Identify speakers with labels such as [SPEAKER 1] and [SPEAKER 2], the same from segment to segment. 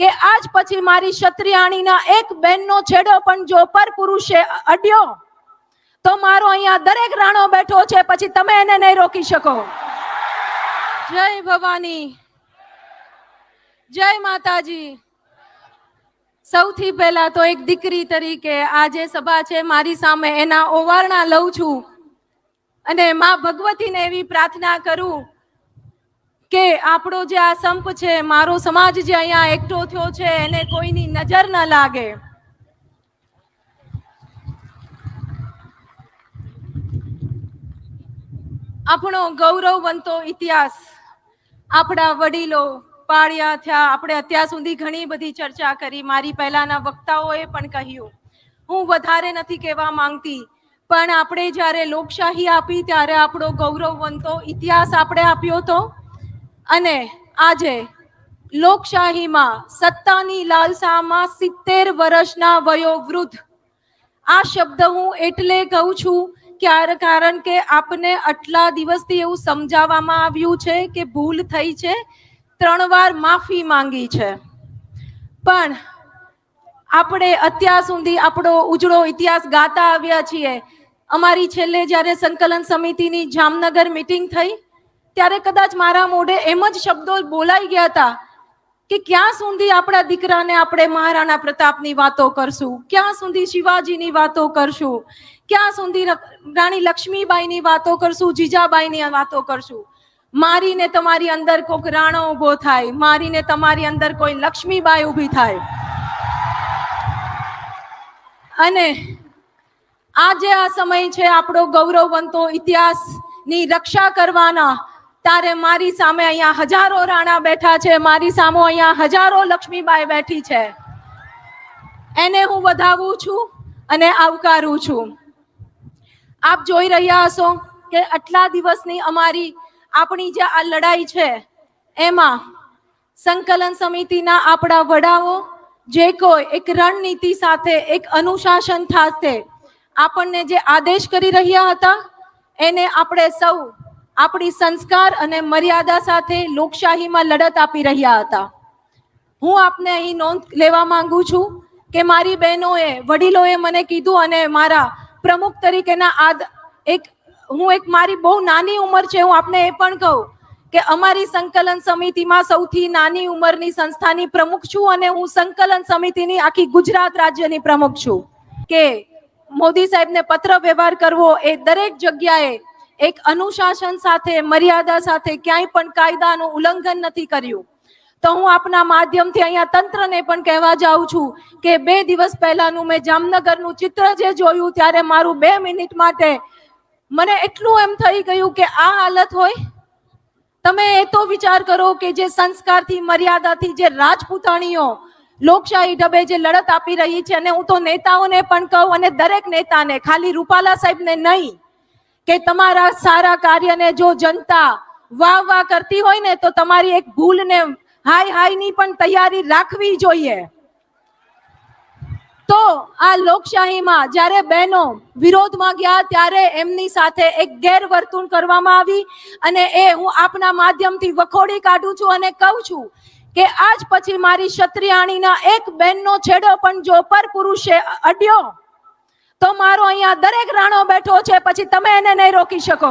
[SPEAKER 1] કે આજ પછી મારી ક્ષત્રિયાણીના એક બેનનો છેડો પણ જો પર પુરુષે અડ્યો, તો મારો અહીંયા દરેક રાણો બેઠો છે, પછી તમે એને નહીં રોકી શકો. જય ભવાની. જય માતાજી. સૌથી પહેલા તો એક દીકરી તરીકે આ જે સભા છે, મારી સામે એના ઓવારણા લઉં છું અને માં ભગવતીને એવી પ્રાર્થના કરું કે આપણો જે આ સંપ છે, મારો સમાજ જે અહીંયા એકઠો થયો છે, એને કોઈની નજર ન લાગે. આપણો ગૌરવવંતો ઇતિહાસ, આપણા વડીલો પાળ્યા થયા, આપણે અત્યાર સુધી ઘણી બધી ચર્ચા કરી. મારી પહેલાના વક્તાઓએ પણ કહ્યું, હું વધારે નથી કહેવા માંગતી, પણ આપણે જ્યારે લોકશાહી આપી, ત્યારે આપણો ગૌરવવંતો ઇતિહાસ આપણે આપ્યો હતો અને આજે લોકશાહીમાં સત્તાની લાલસામાં સિત્તેર વર્ષના વયોવૃદ્ધ. આ શબ્દ હું એટલે કહું છું ક્યારે કારણ કે આપને આટલા દિવસથી એવું સમજાવવામાં આવ્યું છે કે ભૂલ થઈ છે, ત્રણ વાર માફી માંગી છે. પણ આપણે અત્યાર સુધી આપણો ઉજળો ઇતિહાસ ગાતા આવ્યા છીએ. અમારી છેલ્લે જ્યારે સંકલન સમિતિની જામનગર મીટિંગ થઈ ત્યારે કદાચ મારા મોઢે એમ જ શબ્દો બોલાઈ ગયા હતા કે ક્યાં સુધી આપણા દીકરાને આપણે મહારાણા પ્રતાપની વાતો કરશું? ક્યાં સુધી શિવાજીની વાતો કરશું? ક્યાં સુધી રાણી લક્ષ્મીબાઈની વાતો કરશું? જીજાબાઈની વાતો કરશું? મારીને તમારી અંદર કોઈક રાણો ઊભો થાય, મારીને તમારી અંદર કોઈ લક્ષ્મીબાઈ ઊભી થાય. અને આજે આ સમય છે આપણો ગૌરવવંતો ઇતિહાસની રક્ષા કરવાના ત્યારે મારી સામે અહીંયા હજારો રાણા બેઠા છે, મારી સામે અહીંયા હજારો લક્ષ્મીબાઈ બેઠી છે. એને હું વધાવું છું અને આવકારું છું. આપ જોઈ રહ્યા હશો કે આટલા દિવસની અમારી, આપણી જે આ લડાઈ છે, એમાં સંકલન સમિતિના આપણા વડાઓ, જે કોઈ એક રણનીતિ સાથે, એક અનુશાસન સાથે આપણને જે આદેશ કરી રહ્યા હતા, એને આપણે સૌ આપણી સંસ્કાર અને મર્યાદા સાથે લોકશાહીમાં લડત આપી રહ્યા હતા. હું આપને અહીં નોંધ લેવા માંગુ છું કે મારી બહેનોએ, વડીલોએ મને કીધું અને મારા પ્રમુખ તરીકેના આદ એક, હું એક મારી બહુ નાની ઉંમર છે, હું આપને એ પણ કહું કે અમારી સંકલન સમિતિમાં સૌથી નાની ઉંમરની સંસ્થાની પ્રમુખ છું અને હું સંકલન સમિતિની આખી ગુજરાત રાજ્યની પ્રમુખ છું. કે મોદી સાહેબને પત્ર વ્યવહાર કરવો એ દરેક જગ્યાએ એક અનુશાસન સાથે, મર્યાદા સાથે ક્યાંય પણ કાયદાનું ઉલ્લંઘન નથી કર્યું. તો હું આપના માધ્યમથી અહીંયા તંત્રને પણ કહેવા જાઉં છું કે બે દિવસ પહેલાનું મેં જામનગરનું ચિત્ર જે જોયું ત્યારે મારું બે મિનિટ માટે મને એટલું એમ થઈ ગયું કે આ હાલત હોય. તમે એ તો વિચાર કરો કે જે સંસ્કારથી, મર્યાદાથી જે રાજપૂતાણીઓ લોકશાહી ઢબે જે લડત આપી રહી છે અને હું તો નેતાઓને પણ કહું અને દરેક નેતાને, ખાલી રૂપાલા સાહેબને નહીં કે તમારા સારા કાર્યને જો જનતા વાહ વાહ કરતી હોય ને, તો તમારી એક ભૂલને હાય હાયની પણ તૈયારી રાખવી જોઈએ. તો આ લોકશાહીમાં જ્યારે બહેનો વિરોધમાં ગયા, ત્યારે એમની સાથે એક ગેરવર્તણૂક કરવામાં આવી અને એ હું આપના માધ્યમથી વખોડી કાઢું છું અને કહું છું કે આજ પછી મારી ક્ષત્રિયાણીના એક બહેનનો છેડો પણ જો પર પુરુષે અડ્યો તો મારો અહીંયા દરેક રાણો બેઠો છે, પછી તમે એને નહીં રોકી શકો.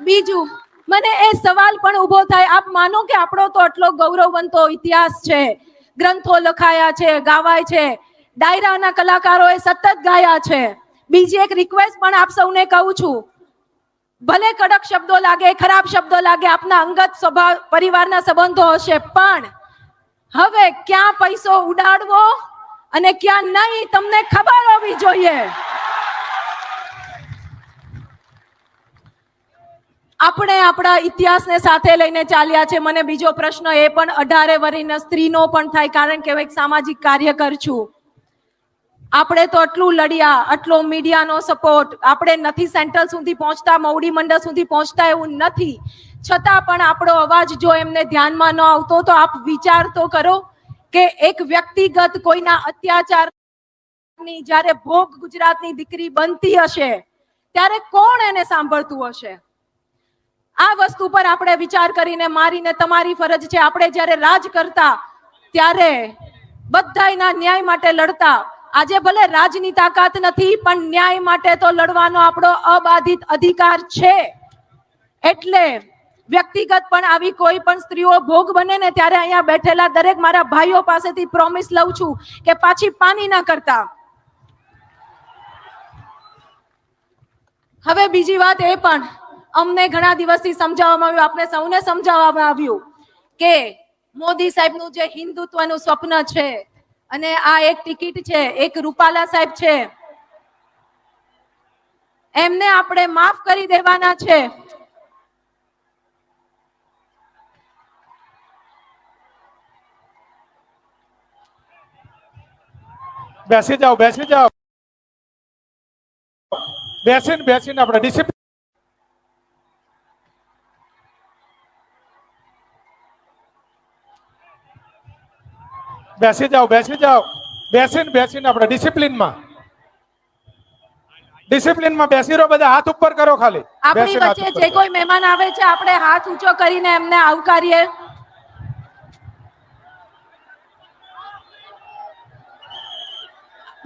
[SPEAKER 1] બીજું, મને એ સવાલ પણ ઊભો થાય, આપ માનો કે આપણો તો આટલો ગૌરવવંતો ઇતિહાસ છે, ગ્રંથો લખાયા છે, ગાવાય છે, ડાયરાના કલાકારોએ સતત ગાયા છે. બીજી એક રિક્વેસ્ટ પણ આપ સૌને કહું છું. ભલે કડક શબ્દો લાગે, ખરાબ શબ્દો લાગે, આપના અંગત સ્વભાવ પરિવારના સંબંધો હશે, પણ હવે ક્યાં પૈસો ઉડાડવો? અને ક્યાં નહીં, તમને ખબર હોવી જોઈએ. આપણે આપણા ઇતિહાસને સાથે લઈને ચાલ્યા છે. મને બીજો પ્રશ્ન એ પણ, અઢારે વર્ષના સ્ત્રીનો પણ થાય, કારણ કે હું એક સામાજિક કાર્યકર છું. આપણે તો આટલું લડ્યા, આટલો મીડિયાનો સપોર્ટ આપણે નથી સેન્ટ્રલ સુધી પહોંચતા મવડી મંડળ સુધી પહોંચતા એવું નથી. છતાં પણ આપણો અવાજ જો એમને ધ્યાનમાં ન આવતો, તો આપ વિચાર તો કરો. કે એક વ્યક્તિગત કોઈના અત્યાચારની જ્યારે ભોગ ગુજરાતની દીકરી બનતી હશે, ત્યારે કોણ એને સાંભળતું હશે? આ વસ્તુ પર આપણે વિચાર કરીને મારીને તમારી ફરજ છે. આપણે જ્યારે રાજ કરતા, ત્યારે બધાયના ન્યાય માટે લડતા. આજે ભલે રાજની તાકાત નથી, પણ ન્યાય માટે તો લડવાનો આપણો અબાધિત અધિકાર છે. એટલે વ્યક્તિગત પણ આવી કોઈ પણ સ્ત્રીઓ ભોગ બને ને ત્યારે અહીંયા બેઠેલા દરેક મારા ભાઈઓ પાસેથી પ્રોમિસ લઉં છું કે પાછી પાની ના કરતા. હવે બીજી વાત એ પણ, અમને ઘણા દિવસથી સમજાવવામાં આવ્યું આપણે સૌને સમજાવવામાં આવ્યું કે મોદી સાહેબનું જે હિન્દુત્વનું સ્વપ્ન છે અને આ એક ટિકિટ છે, એક રૂપાલા સાહેબ છે, એમને આપણે માફ કરી દેવાના છે.
[SPEAKER 2] બેસી જાઓ બેસી જાઓ. બેસીને બેસીને આપણે ડિસિપ્લિન બેસી જાઓ બેસી જાઓ. બેસીને બેસીને આપણે ડિસિપ્લિનમાં ડિસિપ્લિનમાં બેસી રહો બધા હાથ ઉપર કરો ખાલી.
[SPEAKER 1] આપણી વચ્ચે જે કોઈ મહેમાન આવે છે આપણે હાથ ઊંચો કરીને એમને આવકારીએ.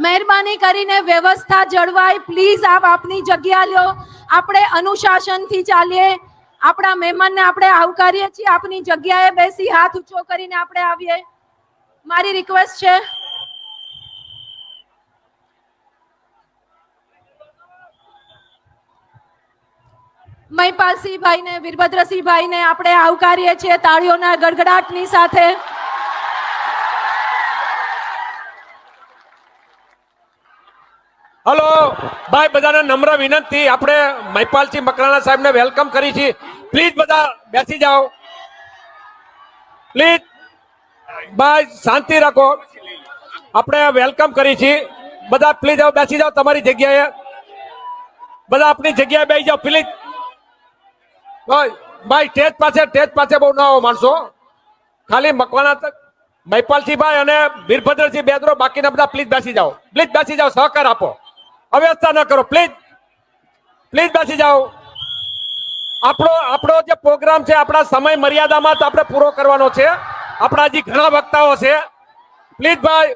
[SPEAKER 1] મહેરબાની કરીને વ્યવસ્થા જળવાય. પ્લીઝ આપ આપની જગ્યા લ્યો આપણે અનુશાસનથી ચાલીએ. આપણા મહેમાનને આપણે આવકારીએ છીએ. આપની જગ્યાએ બેસી હાથ ઊંચો કરીને આપણે આવીએ. મારી રિક્વેસ્ટ છે. મહિપાલસિંહભાઈને વીરભદ્રસિંહભાઈને આપણે આવકારીએ છીએ તાળીઓના ગડગડાટની સાથે.
[SPEAKER 3] હલો, ભાઈ, બધાને નમ્ર વિનંતી. આપણે મહિપાલસિંહ મકરાણા સાહેબને વેલકમ કરી છે. પ્લીઝ બધા બેસી જાઓ. પ્લીઝ, ભાઈ, શાંતિ રાખો. આપણે વેલકમ કરી છે. બધા પ્લીઝ આવો, બેસી જાઓ તમારી જગ્યાએ. બધા આપની જગ્યાએ બેસી જાઓ, પ્લીઝ. ભાઈ ભાઈ, સ્ટેજ પાસે સ્ટેજ પાસે બહુ ના આવો માણસો. ખાલી મકવાના તક મહિપાલસિંહભાઈ અને વીરભદ્રસિંહ બેદરો બાકીના બધા પ્લીઝ બેસી જાઓ. પ્લીઝ બેસી જાઓ, સહકાર આપો. અવ્યવસ્થા ન કરો પ્લીઝ પ્લીઝ બેસી જાઓ. આપણો આપણો જે પ્રોગ્રામ છે, આપણા સમય મર્યાદામાં આપણે પૂરો કરવાનો છે. આપણા હજી ઘણા વક્તાઓ છે. પ્લીઝ ભાઈ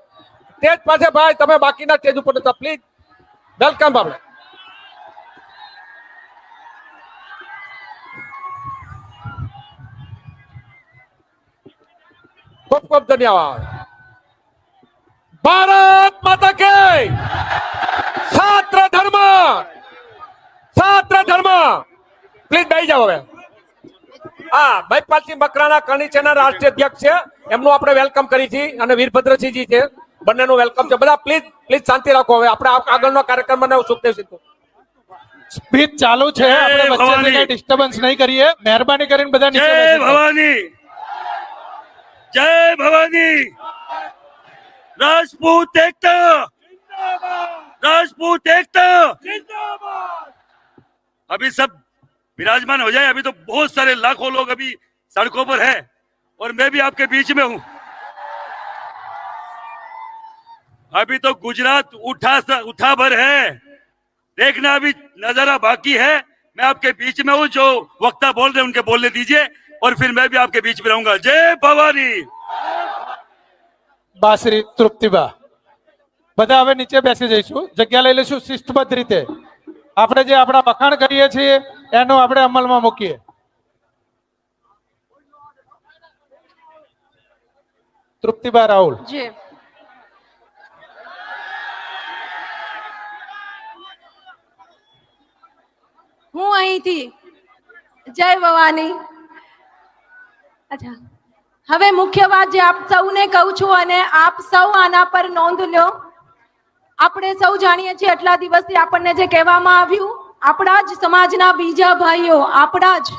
[SPEAKER 3] સ્ટેજ પાસે ભાઈ, તમે બાકીના સ્ટેજ ઉપર નતા પ્લીઝ વેલકમ આપણે. ખૂબ ખૂબ ધન્યવાદ. ભારત માતા કે છાત્ર ધર્મ છે ધર્મ. પ્લીઝ બેસી જાઓ હવે. હા ભાઈ પાલસિંહ બકરાના કરણીચેના રાષ્ટ્રીય અધ્યક્ષ છે. એમનું આપણે વેલકમ કરી છે અને વીરભદ્રસિંહજી છે. બંનેનું વેલકમ છે. બધા પ્લીઝ પ્લીઝ શાંતિ રાખો હવે. આપણે આગળનો કાર્યક્રમ મને સુખદેવ સિંહ
[SPEAKER 2] સ્પીચ ચાલુ છે. આપણે
[SPEAKER 4] વચ્ચે
[SPEAKER 2] કઈ ડિસ્ટર્બન્સ નહીં કરીએ. મહેરબાની કરીને બધા નીચે
[SPEAKER 4] જય ભવાની. જય ભવાની. રાજપૂત એકતા. રાજપૂત એકતા. જિંદાબાદ अभी सब विराजमान हो जाए अभी तो बहुत सारे लाखों लोग अभी सड़कों पर है और मैं भी आपके बीच में हूं अभी तो गुजरात उठा उठा भर है देखना अभी नजारा बाकी है मैं आपके बीच में हूँ जो वक्ता बोल रहे हैं उनके बोलने दीजिए और फिर मैं भी आपके बीच में रहूंगा जय भवानी
[SPEAKER 2] બાસરી તૃપ્તિબા બધા હવે નીચે બેસી જઈશું જગ્યા લઈ લઈશું શિસ્તબદ્ધ રીતે આપણે જે આપણા વખાણ કરીએ છીએ, એનો આપણે અમલમાં મૂકીએ. તૃપ્તિબા રાહુલ.
[SPEAKER 1] હું અહીંથી, જય ભવાની. અચ્છા. હવે મુખ્ય વાત જે આપ સૌને કહું છું અને આપ સૌ આના પર નોંધ લો. આપણે સૌ જાણીએ છીએ આટલા દિવસથી આપણને જે કહેવામાં આવ્યું, આપણા જ સમાજના બીજા ભાઈઓ, આપણા જ.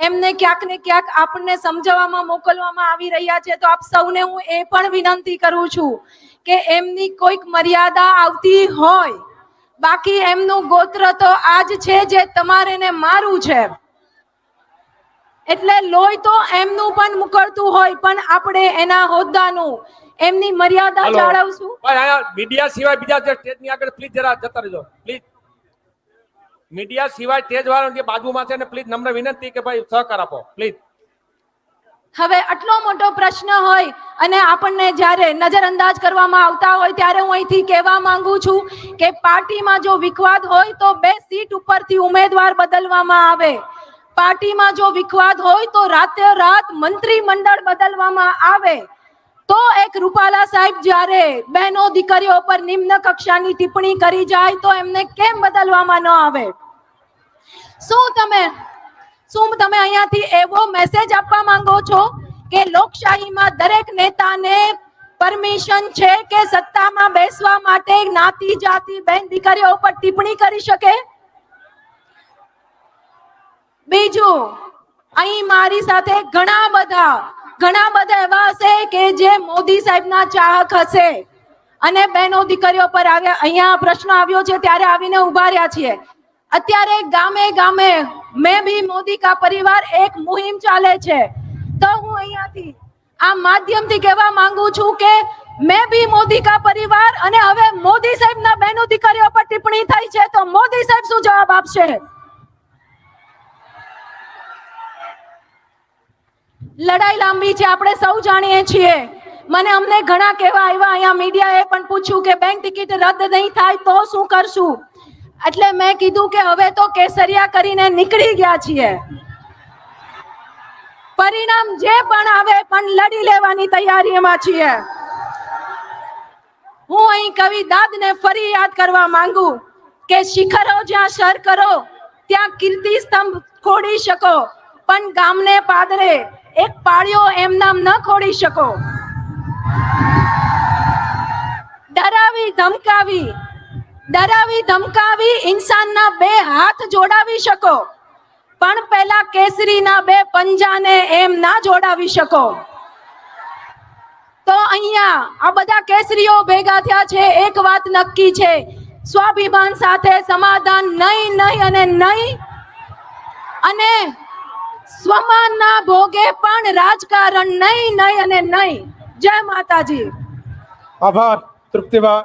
[SPEAKER 1] એમને ક્યાંક ને ક્યાંક આપણને સમજાવવામાં, મોકલવામાં આવી રહ્યા છે. તો આપ સૌને હું એ પણ વિનંતી કરું છું કે એમની કોઈક મર્યાદા આવતી હોય. બાકી એમનું ગોત્ર તો આજ છે જે તમારે ને મારું છે. એટલે લોહી તો એમનું પણ મુકળતું હોય, પણ આપણે એના હોદ્દાનું એમની મર્યાદા. જાળવશું.
[SPEAKER 3] મીડિયા સિવાય બીજા જે સ્ટેજની આગળ પ્લીઝ જરા જતા રહેજો. પ્લીઝ મીડિયા સિવાય સ્ટેજ વાળા જે બાજુમાં છે ને પ્લીઝ નમ્ર વિનંતી કે ભાઈ સહકાર આપો. પ્લીઝ
[SPEAKER 1] હવે આટલો મોટો પ્રશ્ન હોય અને આપણને જ્યારે નજરઅંદાજ કરવામાં આવતા હોય ત્યારે હું અહીંથી કહેવા માંગુ છું કે પાર્ટીમાં જો વિખવાદ હોય તો બે સીટ ઉપરથી ઉમેદવાર બદલવામાં આવે. પાર્ટીમાં જો વિખવાદ હોય તો રાતે રાત મંત્રીમંડળ બદલવામાં આવે. તો એક રૂપાલા સાહેબ જ્યારે બહેનો દીકરીઓ પર નિમ્ન કક્ષાની ટિપ્પણી કરી જાય તો એમને કેમ બદલવામાં ન આવે? શું તમે શું તમે અહીંયાથી એવો મેસેજ આપવા માંગો છો કે લોકશાહીમાં દરેક નેતાને પરમિશન છે કે સત્તામાં બેસવા માટે જ્ઞાતિ, જાતિ, બેન દીકરીઓ ઉપર ટિપ્પણી કરી શકે? બીજું, અહીં મારી સાથે ઘણા બધા ઘણા બધા એવા હશે કે જે મોદી સાહેબના ચાહક હશે. અને બહેનો દીકરીઓ પર આવ્યા, અહીંયા પ્રશ્ન આવ્યો છે, ત્યારે આવીને ઊભા રહ્યા છીએ. અત્યારે ગામે ગામે મેં ભી મોદી કા પરિવાર એક મુહિમ ચાલે છે. તો હું અહીંયાથી આ માધ્યમથી કહેવા માંગુ છું કે મેં ભી મોદી કા પરિવાર અને હવે મોદી સાહેબના બહેનો દીકરીઓ પર ટિપ્પણી થઈ છે, તો મોદી સાહેબ શું જવાબ આપશે? લડાઈ લાંબી છે, આપણે સૌ જાણીએ છીએ. મને અમને ઘણા કહેવા આવ્યા, અહીંયા મીડિયાએ પણ પૂછ્યું કે બેંક ટિકિટ રદ નહીં થાય તો શું કરશું? એટલે મેં કીધું કે હવે તો કેસરિયા કરીને નીકળી ગયા છીએ. પરિણામ જે પણ આવે પણ લડી લેવાની તૈયારીમાં છીએ. હું અહીં કવિ દાદને ફરી યાદ કરવા માંગુ કે શિખરો જ્યાં સર કરો, ત્યાં કીર્તિ સ્તંભ ખોડી શકો, પણ ગામને પાદરે એક પાળ્યો એમ નામ ન ખોડી શકો. ડરાવી, ધમકાવી. ડરાવી, ધમકાવી ઇન્સાનના બે હાથ જોડાવી શકો. પણ પહેલા કેસરીના બે પંજાને એમ ના જોડાવી શકો. તો અહીંયા આ બધા કેસરીઓ ભેગા થયા છે, એક વાત નક્કી છે. સ્વાભિમાન સાથે સમાધાન નહીં નહીં અને નહીં. અને સ્વમાનના ભોગે પણ રાજકારણ નહીં નહીં અને નહીં. જય માતાજી.
[SPEAKER 2] આભાર. તૃપ્તિબા.